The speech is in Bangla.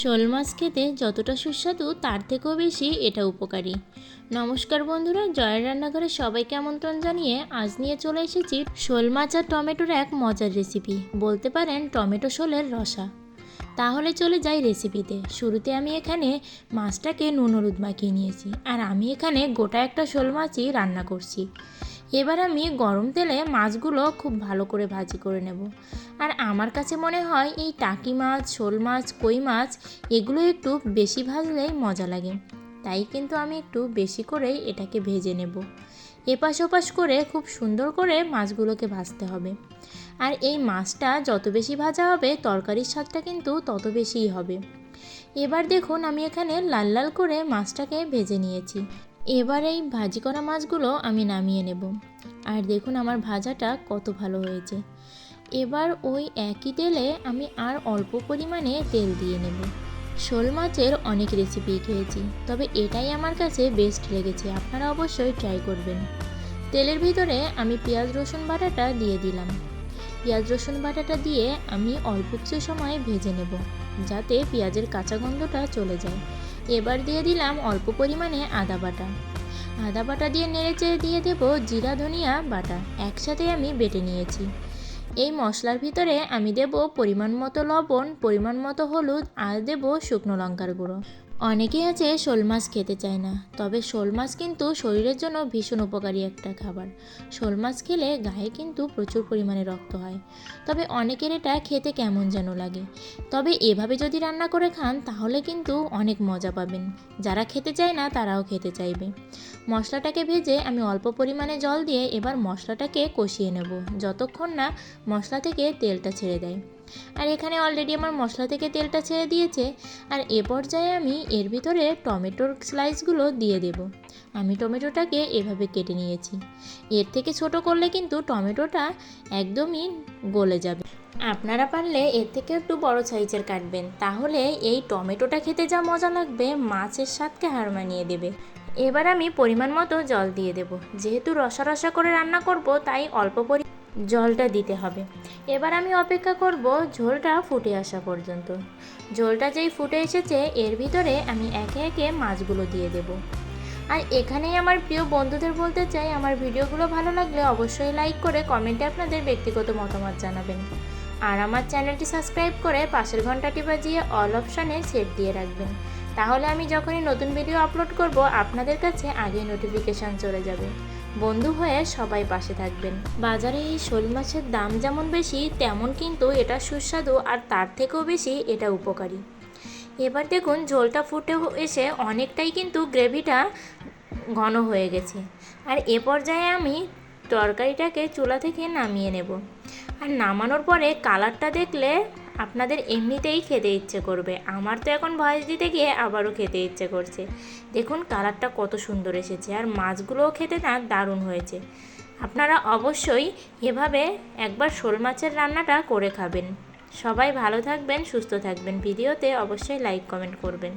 শোল মাছ খেতে যতটা সুস্বাদু, তার থেকেও বেশি এটা উপকারী। নমস্কার বন্ধুরা, জয়ের রান্নাঘরে সবাইকে আমন্ত্রণ জানিয়ে আজ নিয়ে চলে এসেছি শোল মাছ আর টমেটোর এক মজার রেসিপি বলতে পারেন টমেটো শোলের রসা। তাহলে চলে যাই রেসিপিতে শুরুতে আমি এখানে মাছটাকে নুন হলুদ মাখিয়ে নিয়েছি। আর আমি এখানে গোটা একটা শোল মাছই রান্না করছি। এবার আমি গরম তেলে মাছগুলো খুব ভালো করে ভাজি করে নেব। আর আমার কাছে মনে হয় এই টাকি মাছ, শোল মাছ, কই মাছ, এগুলো একটু বেশি ভাজলেই মজা লাগে। তাই কিন্তু আমি একটু বেশি করেই এটাকে ভেজে নেব। এপাশ ওপাশ করে খুব সুন্দর করে মাছগুলোকে ভাজতে হবে। আর এই মাছটা যত বেশি ভাজা হবে, তরকারির স্বাদটা কিন্তু তত বেশিই হবে। এবার দেখুন আমি এখানে লাল লাল করে মাছটাকে ভেজে নিয়েছি। এবার এই ভাজি করা মাছগুলো আমি নামিয়ে নেব। আর দেখুন আমার ভাজাটা কত ভালো হয়েছে। এবার ওই একই তেলে আমি আর অল্প পরিমাণে তেল দিয়ে নেব। শোল মাছের অনেক রেসিপি খেয়েছি, তবে এটাই আমার কাছে বেস্ট লেগেছে। আপনারা অবশ্যই ট্রাই করবেন। তেলের ভিতরে আমি পেঁয়াজ, রসুন বাটাটা দিয়ে দিলাম। পেঁয়াজ, রসুন বাটাটা দিয়ে আমি অল্প কিছু সময় ভেজে নেব, যাতে পেঁয়াজের কাঁচা গন্ধটা চলে যায়। এবার দিয়ে দিলাম অল্প পরিমাণে আদা বাটা। আদা বাটা দিয়ে নেড়েচেড়ে দিয়ে দেব জিরা, ধনিয়া বাটা। একসাথে আমি বেটে নিয়েছি। এই মশলার ভিতরে আমি দেব পরিমাণ মতো লবণ, পরিমাণ মতো হলুদ, আর দেব শুকনো লঙ্কার গুঁড়ো। অনেকেই আছে শোল মাছ খেতে চায় না, তবে শোল মাছ কিন্তু শরীরের জন্য ভীষণ উপকারী একটা খাবার। শোল মাছ খেলে গায়ে কিন্তু প্রচুর পরিমাণে রক্ত হয়। তবে অনেকের এটা খেতে কেমন যেন লাগে। তবে এভাবে যদি রান্না করে খান, তাহলে কিন্তু অনেক মজা পাবেন। যারা খেতে চায় না, তারাও খেতে চাইবে। মশলাটাকে ভেজে আমি অল্প পরিমাণে জল দিয়ে এবার মশলাটাকে কষিয়ে নেব। যতক্ষণ না মশলা থেকে তেলটা ছেড়ে দেয়। আর এখানে অলরেডি আমার মশলা থেকে তেলটা ছেড়ে দিয়েছে। আর এ পর্যায়ে আমি এর ভিতরে টমেটোর স্লাইসগুলো দিয়ে দেব। আমি টমেটোটাকে এভাবে কেটে নিয়েছি। এর থেকে ছোট করলে কিন্তু টমেটোটা একদমই গলে যাবে। আপনারা পারলে এর থেকে একটু বড় সাইজের কাটবেন। তাহলে এই টমেটোটা খেতে যা মজা লাগবে, মাছের স্বাদকে হার মানিয়ে দেবে। এবার আমি পরিমাণ মতো জল দিয়ে দেব। যেহেতু রসা রসা করে রান্না করব, তাই অল্প পরি জলটা দিতে হবে। এবার আমি অপেক্ষা করব ঝোলটা ফুটে আসা পর্যন্ত। ঝোলটা যেই ফুটে এসেছে, এর ভিতরে আমি একে একে মাছগুলো দিয়ে দেব। আর এখানেই আমার প্রিয় বন্ধুদের বলতে চাই, আমার ভিডিওগুলো ভালো লাগলে অবশ্যই লাইক করে কমেন্টে আপনাদের ব্যক্তিগত মতামত জানাবেন। আর আমার চ্যানেলটি সাবস্ক্রাইব করে পাশের ঘন্টাটি বাজিয়ে অল অপশানে সেট দিয়ে রাখবেন। তাহলে আমি যখনই নতুন ভিডিও আপলোড করব, আপনাদের কাছে আগে নোটিফিকেশান চলে যাবে। বন্ধু হয়ে সবাই পাশে থাকবেন। বাজারে এই শোল মাছের দাম যেমন বেশি, তেমন কিন্তু এটা সুস্বাদু আর তার থেকেও বেশি এটা উপকারী। এবার দেখুন, ঝোলটা ফুটে এসে অনেকটাই কিন্তু গ্রেভিটা ঘন হয়ে গেছে। আর এ পর্যায়ে আমি তরকারিটাকে চুলা থেকে নামিয়ে নেব। আর নামানোর পরে কালারটা দেখলে আপনাদের এমনিতেই খেতে ইচ্ছে করবে। আমার তো এখন ভয়েস দিতে গিয়ে আবারও খেতে ইচ্ছে করছে। দেখুন, কালারটা কত সুন্দর এসেছে আর মাছগুলোও খেতে না দারুণ হয়েছে। আপনারা অবশ্যই এভাবে একবার শোল মাছের রান্নাটা করে খাবেন। সবাই ভালো থাকবেন, সুস্থ থাকবেন। ভিডিওতে অবশ্যই লাইক কমেন্ট করবেন।